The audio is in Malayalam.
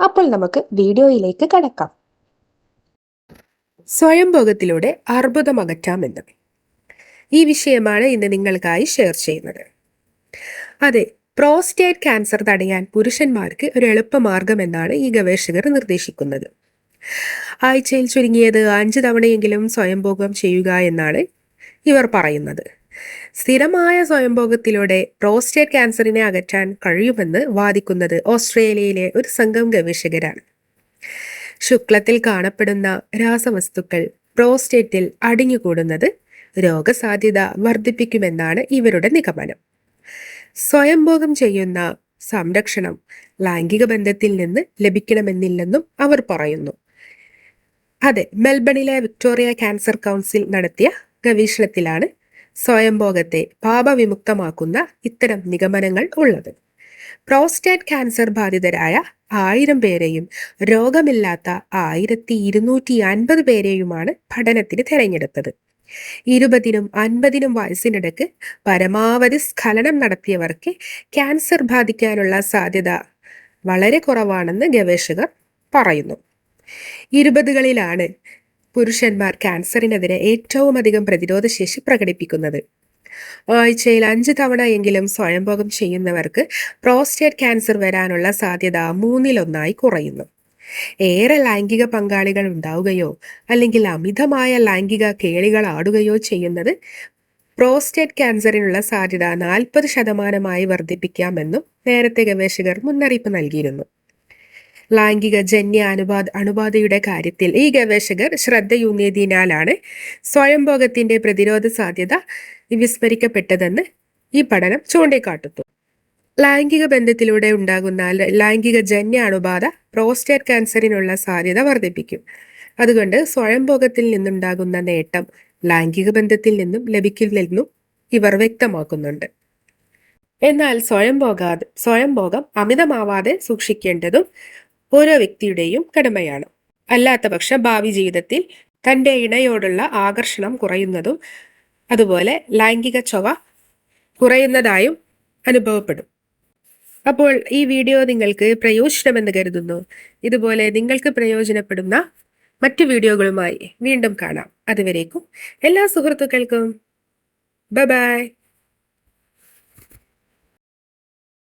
അപ്പോൾ നമുക്ക് വീഡിയോയിലേക്ക് കടക്കാം. സ്വയംഭോഗത്തിലൂടെ അർബുദം അകറ്റാമെന്ന്. ഈ വിഷയമാണ് ഇന്ന് നിങ്ങൾക്കായി ഷെയർ ചെയ്യുന്നത്. അതെ പ്രോസ്റ്റേറ്റ് ക്യാൻസർ തടയാൻ പുരുഷന്മാർക്ക് ഒരു എളുപ്പമാർഗം എന്നാണ് ഈ ഗവേഷകർ നിർദ്ദേശിക്കുന്നത്. ആഴ്ചയിൽ ചുരുങ്ങിയത് അഞ്ച് തവണയെങ്കിലും സ്വയംഭോഗം ചെയ്യുക എന്നാണ് ഇവർ പറയുന്നത്. സ്ഥിരമായ സ്വയംഭോഗത്തിലൂടെ പ്രോസ്റ്റേറ്റ് ക്യാൻസറിനെ അകറ്റാൻ കഴിയുമെന്ന് വാദിക്കുന്നത് ഓസ്ട്രേലിയയിലെ ഒരു സംഘം ഗവേഷകരാണ്. ശുക്ലത്തിൽ കാണപ്പെടുന്ന രാസവസ്തുക്കൾ പ്രോസ്റ്റേറ്റിൽ അടിഞ്ഞുകൂടുന്നത് രോഗസാധ്യത വർദ്ധിപ്പിക്കുമെന്നാണ് ഇവരുടെ നിഗമനം. സ്വയംഭോഗം ചെയ്യുന്ന സംരക്ഷണം ലൈംഗിക ബന്ധത്തിൽ നിന്ന് ലഭിക്കണമെന്നില്ലെന്നും അവർ പറയുന്നു. അതെ മെൽബണിലെ വിക്ടോറിയ ക്യാൻസർ കൗൺസിൽ നടത്തിയ ഗവേഷണത്തിലാണ് സ്വയംഭോഗത്തെ പാപവിമുക്തമാക്കുന്ന ഇത്തരം നിഗമനങ്ങൾ ഉള്ളത്. പ്രോസ്റ്റേറ്റ് ക്യാൻസർ ബാധിതരായ ആയിരം പേരെയും രോഗമില്ലാത്ത ആയിരത്തി ഇരുന്നൂറ്റി അൻപത് പേരെയുമാണ് പഠനത്തിന് തിരഞ്ഞെടുത്തത്. ഇരുപതിനും അൻപതിനും വയസ്സിനിടയ്ക്ക് പരമാവധി സ്ഖലനം നടത്തിയവർക്ക് ക്യാൻസർ ബാധിക്കാനുള്ള സാധ്യത വളരെ കുറവാണെന്ന് ഗവേഷകർ പറയുന്നു. ഇരുപതുകളിലാണ് പുരുഷന്മാർ ക്യാൻസറിനെതിരെ പ്രതിരോധ ശേഷി പ്രകടിപ്പിക്കുന്നത്. ആഴ്ചയിൽ അഞ്ച് തവണ എങ്കിലും സ്വയംഭോഗം ചെയ്യുന്നവർക്ക് പ്രോസ്റ്റേറ്റ് ക്യാൻസർ വരാനുള്ള സാധ്യത മൂന്നിലൊന്നായി കുറയുന്നു. ഏറെ ലൈംഗിക പങ്കാളികൾ ഉണ്ടാവുകയോ അല്ലെങ്കിൽ അമിതമായ ലൈംഗിക കേളികൾ ആടുകയോ ചെയ്യുന്നത് പ്രോസ്റ്റേറ്റ് ക്യാൻസറിനുള്ള സാധ്യത നാൽപ്പത് ശതമാനമായി വർദ്ധിപ്പിക്കാമെന്നും നേരത്തെ ഗവേഷകർ മുന്നറിയിപ്പ് നൽകിയിരുന്നു. ലൈംഗിക ജന്യ അനുപാത അണുബാധയുടെ കാര്യത്തിൽ ഈ ഗവേഷകർ ശ്രദ്ധയൂന്നിയതിനാലാണ് സ്വയംഭോഗത്തിന്റെ പ്രതിരോധ സാധ്യത വിസ്മരിക്കപ്പെട്ടതെന്ന് ഈ പഠനം ചൂണ്ടിക്കാട്ടുന്നു. ലൈംഗിക ബന്ധത്തിലൂടെ ഉണ്ടാകുന്ന ലൈംഗിക ജന്യ അണുബാധ പ്രോസ്റ്റേറ്റ് ക്യാൻസറിനുള്ള സാധ്യത വർദ്ധിപ്പിക്കും. അതുകൊണ്ട് സ്വയംഭോഗത്തിൽ നിന്നുണ്ടാകുന്ന നേട്ടം ലൈംഗിക ബന്ധത്തിൽ നിന്നും ലഭിക്കില്ലെന്നും ഇവർ വ്യക്തമാക്കുന്നുണ്ട്. എന്നാൽ സ്വയംഭോഗാ സ്വയംഭോഗം അമിതമാവാതെ സൂക്ഷിക്കേണ്ടതും ഓരോ വ്യക്തിയുടെയും കടമയാണ്. അല്ലാത്ത പക്ഷം ഭാവി ജീവിതത്തിൽ തന്റെ ഇണയോടുള്ള ആകർഷണം കുറയുന്നതും അതുപോലെ ലൈംഗിക ചൊവ കുറയുന്നതായും അനുഭവപ്പെടും. അപ്പോൾ ഈ വീഡിയോ നിങ്ങൾക്ക് പ്രയോജനമെന്ന് കരുതുന്നു. ഇതുപോലെ നിങ്ങൾക്ക് പ്രയോജനപ്പെടുന്ന മറ്റു വീഡിയോകളുമായി വീണ്ടും കാണാം. അതുവരേക്കും എല്ലാ സുഹൃത്തുക്കൾക്കും. ബൈ.